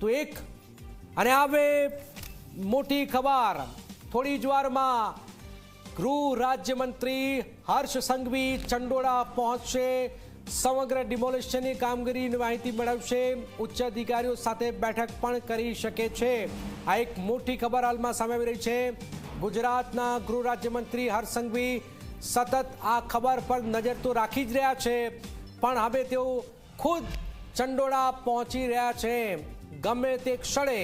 તો એક, અને હવે મોટી ખબર, થોડી જ વારમાં ગૃહ રાજ્યમંત્રી હર્ષ સંઘવી ચંડોળા પહોંચશે, સમગ્ર ડિમોલિશનની કામગીરીની માહિતી મેળવશે, ઉચ્ચ અધિકારીઓ સાથે બેઠક પણ કરી શકે છે. આ એક મોટી ખબર હાલમાં સામે આવી રહી છે. ગુજરાતના ગૃહ રાજ્યમંત્રી હર્ષ સંઘવી સતત આ ખબર પર નજર તો રાખી જ રહ્યા છે, પણ હવે તેઓ ખુદ ચંડોળા પહોંચી રહ્યા છે. ગમે તે ક્ષણે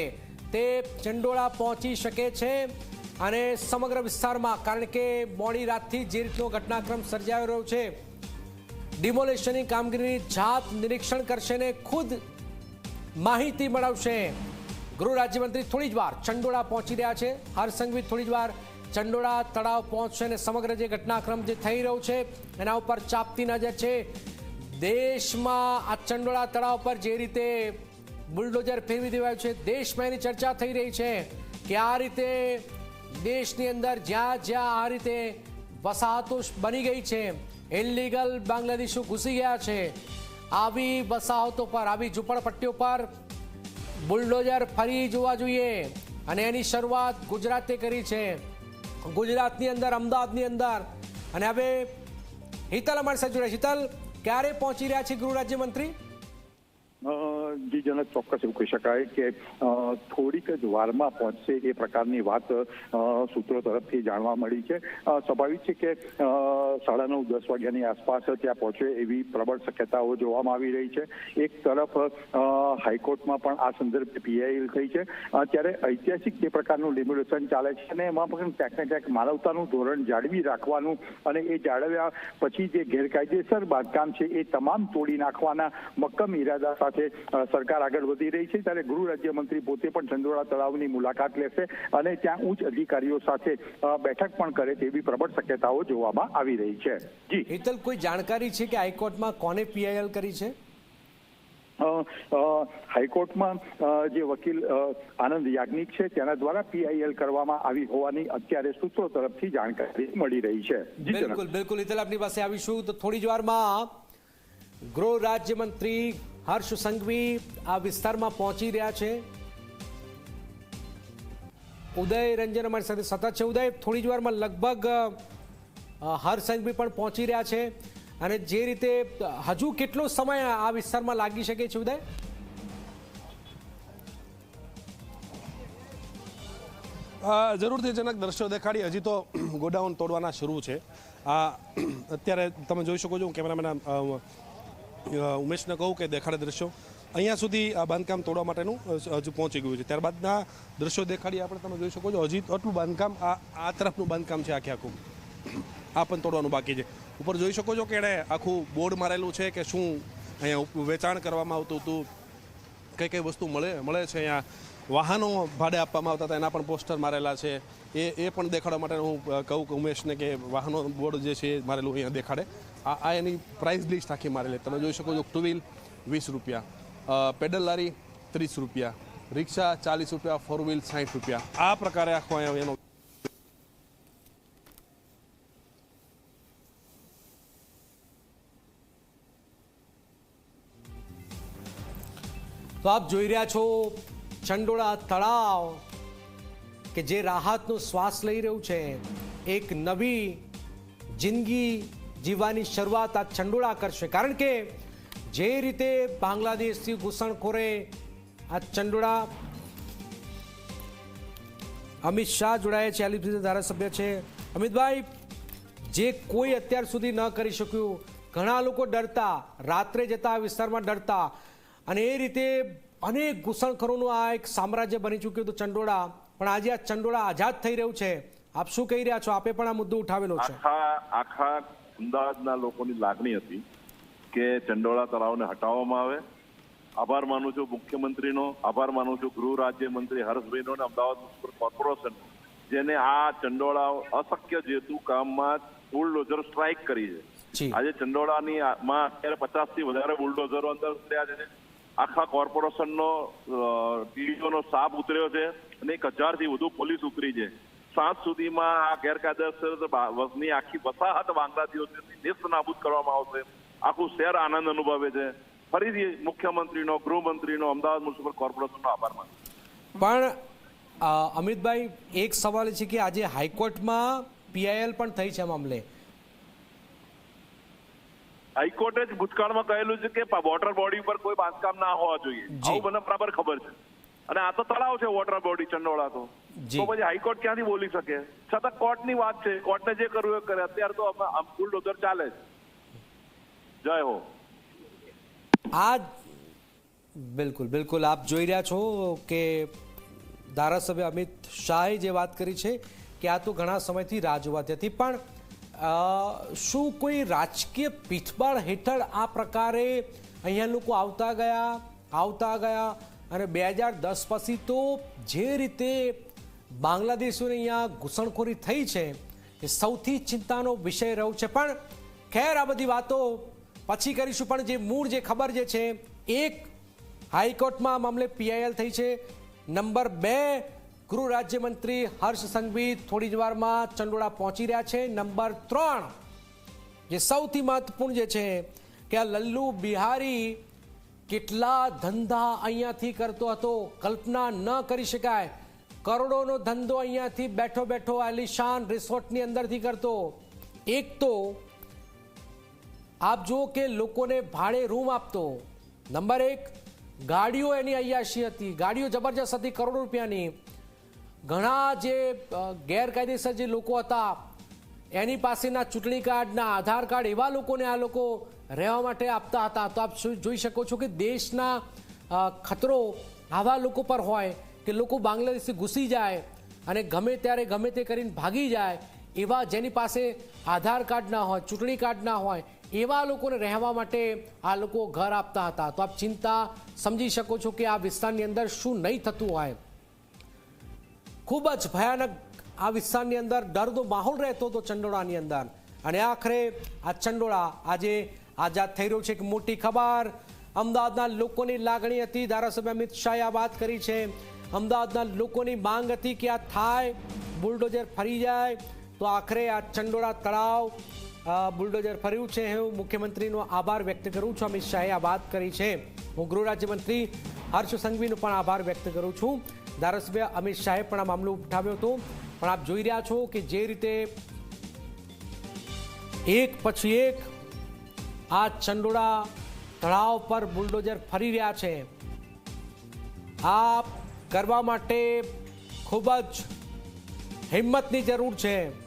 તે ચંડોળા પહોંચી શકે છે અને સમગ્ર વિસ્તારમાં, કારણ કે મોડી રાતથી જે રીતનો ઘટનાક્રમ સર્જાઈ રહ્યો છે, ડિમોલેશનની કામગીરીની જાત નિરીક્ષણ કરશે ને ખુદ માહિતી મેળવશે. ગૃહ રાજ્યમંત્રી થોડી જ વાર ચંડોળા પહોંચી રહ્યા છે. હરસંઘવી થોડી જ વાર ચંડોળા તળાવ પહોંચશે અને સમગ્ર જે ઘટનાક્રમ જે થઈ રહ્યો છે, એના ઉપર ચાપતી નજર છે. દેશમાં આ ચંડોળા તળાવ પર જે રીતે બુલડોઝર ફેરવી દેવાયું છે. દેશમાં એની ચર્ચા થઈ રહી છે કે આ રીતે દેશની અંદર જ્યાં જ્યાં આ રીતે વસાહતો બની ગઈ છે ઇલીગલ બાંગ્લાદેશો ઘૂસી ગયા છે, આવી વસાહતો પર, આવી ઝૂંપડપટ્ટીઓ પર બુલડોઝર ફરી જોવા જોઈએ અને એની શરૂઆત ગુજરાતે કરી છે. ગુજરાતની અંદર, અમદાવાદની અંદર અને હવે હિતલ અમારી સાથે જોડાય. હિતલ, ક્યારે પહોંચી રહ્યા છે ગૃહ રાજ્યમંત્રી? જનક ચોક્કસ એવું કહી શકાય કે થોડીક જ વારમાં પહોંચશે એ પ્રકારની વાત સૂત્રો તરફથી જાણવા મળી છે. સ્વાભાવિક છે કે સાડા નવ, દસ વાગ્યાની આસપાસ ત્યાં પહોંચે એવી પ્રબળ શક્યતાઓ જોવામાં આવી રહી છે. એક તરફ હાઈકોર્ટમાં પણ આ સંદર્ભે પીઆઈએલ થઈ છે. ત્યારે ઐતિહાસિક જે પ્રકારનું લિમ્યુલેશન ચાલે છે અને એમાં પણ ક્યાંક ને ક્યાંક માનવતાનું ધોરણ જાળવી રાખવાનું અને એ જાળવ્યા પછી જે ગેરકાયદેસર બાંધકામ છે એ તમામ તોડી નાખવાના મક્કમ ઈરાદા સાથે સરકાર આગળ વધી રહી છે ત્યારે ગૃહ રાજ્યમંત્રી પોતે પણ ચંદોળા તળાવની મુલાકાત લેશે અને ત્યાં ઉચ્ચ અધિકારીઓ સાથે બેઠક પણ કરે તેવી પ્રબળ શક્યતાઓ જોવામાં આવી રહી છે. જી. હેતલ કોઈ જાણકારી છે કે હાઈકોર્ટમાં કોને પીઆઈએલ કરી છે? હાઈકોર્ટમાં જે વકીલ આનંદ યાજ્ઞિક છે તેના દ્વારા પીઆઈએલ કરવામાં આવી હોવાની અત્યારે સૂત્રો તરફથી જાણકારી મળી રહી છે. બિલકુલ બિલકુલ. હિતલ આપની પાસે આવીશું. તો થોડી જ વારમાં ગૃહ રાજ્યમંત્રી હર્ષ સંઘવી આ વિસ્તારમાં પહોંચી રહ્યા છે. ઉદય રંજન અમારી સાથે સતત છે. ઉદય, થોડી જ વારમાં લગભગ હર્ષ સંઘવી પણ પહોંચી રહ્યા છે. અને જે રીતે હજુ કેટલો સમય આ વિસ્તારમાં લાગી શકે છે, ઉદય? જરૂરથી જનક દ્રશ્યો દેખાડી. હજી તો ગોડાઉન તોડવાના શરૂ છે. આ, અત્યારે તમે જોઈ શકો છો કેમેરામેન ઉમેશને કહું કે દેખાડે દ્રશ્યો. અહીંયા સુધી આ બાંધકામ તોડવા માટેનું હજુ પહોંચી ગયું છે. ત્યારબાદના દ્રશ્યો દેખાડી આપણે તમે જોઈ શકો છો. હજી આટલું બાંધકામ, આ આ તરફનું બાંધકામ છે આખે આખું. આ પણ તોડવાનું બાકી છે. ઉપર જોઈ શકો છો કે એણે આખું બોર્ડ મારેલું છે કે શું અહીંયા વેચાણ કરવામાં આવતું હતું. કઈ કઈ વસ્તુ મળે મળે છે અહીંયા? વાહનો ભાડે આપવામાં આવતા હતા, એના પણ પોસ્ટર મારેલા છે. એ એ પણ દેખાડવા માટે હું કહું કે ઉમેશને કે વાહનો બોર્ડ જે છે મારેલું અહીંયા દેખાડે. આ આ એની પ્રાઇસ લિસ્ટ આખી મારેલી. તમે જોઈ શકો છો ટુ વ્હીલ વીસ રૂપિયા. પેડલ લારી ત્રીસ રૂપિયા. રિક્ષા ચાલીસ રૂપિયા ફોર વ્હીલ સાઠ રૂપિયા. આ પ્રકારે આખો અહીંયા એનો તો આપ જોઈ રહ્યા છો ચંડોળા તળાવ, કે જે રાહતનો શ્વાસ લઈ રહ્યું છે. એક નવી જિંદગી જીવવાની શરૂઆત આ ચંડોળા કરશે. કારણ કે જે રીતે બાંગ્લાદેશથી ઘૂસણખોરે આ ચંડોળા અમિત શાહ જોડાયા છે અલીપુર ધારાસભ્ય છે. અમિતભાઈ, જે કોઈ અત્યાર સુધી ન કરી શક્યું, ઘણા લોકો ડરતા, રાત્રે જતા આ વિસ્તારમાં ડરતા. અને એ રીતે અનેક ઘૂસણખોરોનું આ એક સામ્રાજ્ય બની ચૂક્યું હતું ચંડોળા પણ આજે આ ચંડોળા આઝાદ થઈ રહ્યું છે. આપ શું કહી રહ્યા છો? આપે પણ આ મુદ્દો ઉઠાવેલો છે. આખા અમદાવાદના લોકોની લાગણી હતી કે ચંડોળા તળાવને હટાવવામાં આવે. આભાર માનું છું મુખ્યમંત્રીનો આભાર માનું છું ગૃહ રાજ્યમંત્રી હર્ષભાઈનો અને અમદાવાદ મ્યુનિસિપલ કોર્પોરેશન જેને આ ચંડોળા અશક્ય જેતુ કામમાં બુલડોઝર સ્ટ્રાઇક કરી છે. આજે ચંડોળાની માં અત્યારે પચાસથી વધારે બુલડોઝરો અંદર ઉતર્યા છે આખા કોર્પોરેશનનો ટીડીઓનો સાપ ઉતર્યો છે અને એક હજારથી વધુ પોલીસ ઉતરી છે. સાંજ સુધીમાં આ ગેરકાયદેસર વસની આખી વસાહત બાંગ્લાદેશોની નેસ્ત નાબૂદ કરવામાં આવશે. આખું શહેર આનંદ અનુભવે છે. ફરીથી મુખ્યમંત્રીનો ગૃહમંત્રીનો અમદાવાદ મ્યુનિસિપલ કોર્પોરેશનનો આભાર માનું પણ અમિતભાઈ એક સવાલ છે કે આજે હાઈકોર્ટમાં પીઆઈએલ પણ થઈ છે મામલે. હાઈકોર્ટે જ ભૂતકાળમાં કહેલું છે કે વોટર બોડી ઉપર કોઈ બાંધકામ ના હોવા જોઈએ. આવું મને બરાબર ખબર છે. અને આ તો તળાવ છે વોટર બોડી ચંડોળા તો. તો પછી હાઈકોર્ટ ક્યાંથી બોલી શકે? છતાં કોર્ટની વાત છે. કોર્ટને જે કરવું એ કરે. અત્યારે તો આમ બુલડોઝર ચાલે છે. જય હો. આ બિલકુલ બિલકુલ. આપ જોઈ રહ્યા છો કે ધારાસભ્ય અમિત શાહે જે વાત કરી છે કે આ તો ઘણા સમયથી રાહ જોવાતી હતી પણ શું કોઈ રાજકીય પીઠબળ હેઠળ આ પ્રકારે અહીંયા લોકો આવતા ગયા આવતા ગયા? અને બે હજાર દસ પછી તો જે રીતે બાંગ્લાદેશીઓને અહીંયા ઘૂસણખોરી થઈ છે એ સૌથી ચિંતાનો વિષય રહ્યો છે. પણ ખેર આ બધી વાતો પછી કરીશું. પણ જે મૂળ જે ખબર જે છે, એક હાઈકોર્ટમાં મામલે પીઆઈએલ થઈ છે. નંબર બે, ગૃહ રાજ્યમંત્રી હર્ષ સંઘવી થોડી જ વારમાં ચંડોળા પહોંચી રહ્યા છે. નંબર ત્રણ, જે સૌથી મહત્વપૂર્ણ જે છે કે આ લલ્લુ બિહારી કેટલા ધંધા અહીંયાથી કરતો હતો. કલ્પના ન કરી શકાય. કરોડોનો ધંધો અહીંયાથી બેઠો બેઠો આલિશાન રિસોર્ટની અંદરથી કરતો. એક તો આપ જુઓ કે લોકોને ભાડે રૂમ આપતો. નંબર એક, ગાડીઓ એની અયાશી હતી. ગાડીઓ જબરજસ્ત હતી કરોડો રૂપિયાની. ઘણા જે ગેરકાયદેસર જે લોકો હતા, એની પાસેના ચૂંટણી કાર્ડના આધાર કાર્ડ એવા લોકોને આ લોકો રહેવા માટે આપતા હતા. તો આપ જોઈ શકો છો કે દેશના ખતરો આવા લોકો પર હોય. કે લોકો બાંગ્લાદેશથી ઘૂસી જાય અને ગમે ત્યારે ગમે તે કરીને ભાગી જાય, એવા જેની પાસે આધાર કાર્ડ ના હોય, ચૂંટણી કાર્ડ ના હોય, એવા લોકોને રહેવા માટે આ લોકો ઘર આપતા હતા. તો આપ ચિંતા સમજી શકો છો કે આ વિસ્તારની અંદર શું નહીં થતું હોય. ખૂબ જ ભયાનક આ વિસ્તારની અંદર ડરનો માહોલ રહેતો હતો ચંડોળાની અંદર. અને આખરે આ ચંડોળા આજે આઝાદ થઈ રહ્યો છે. એક મોટી ખબર. અમદાવાદના લોકોની લાગણી હતી. ધારાસભ્ય અમિત શાહે આ વાત કરી છે. અમદાવાદના લોકોની માંગ હતી કે આ થાય, બુલડોઝર ફરી જાય, તો આખરે આ ચંડોળા તળાવ બુલડોઝર ફર્યું છે. હું મુખ્યમંત્રીનો આભાર વ્યક્ત કરું છું. અમિત શાહે આ વાત કરી છે. હું ગૃહ રાજ્યમંત્રી હર્ષ સંઘવીનો પણ આભાર વ્યક્ત કરું છું. ધારાસભ્ય અમિત શાહે પણ આ મામલો ઉઠાવ્યો હતો. પણ આપ જોઈ રહ્યા છો કે જે રીતે એક પછી એક આ ચંડોળા તળાવ પર બુલડોઝર ફરી રહ્યા છે. આ કરવા માટે ખૂબ જ હિંમતની જરૂર છે.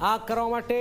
આ કરવા માટે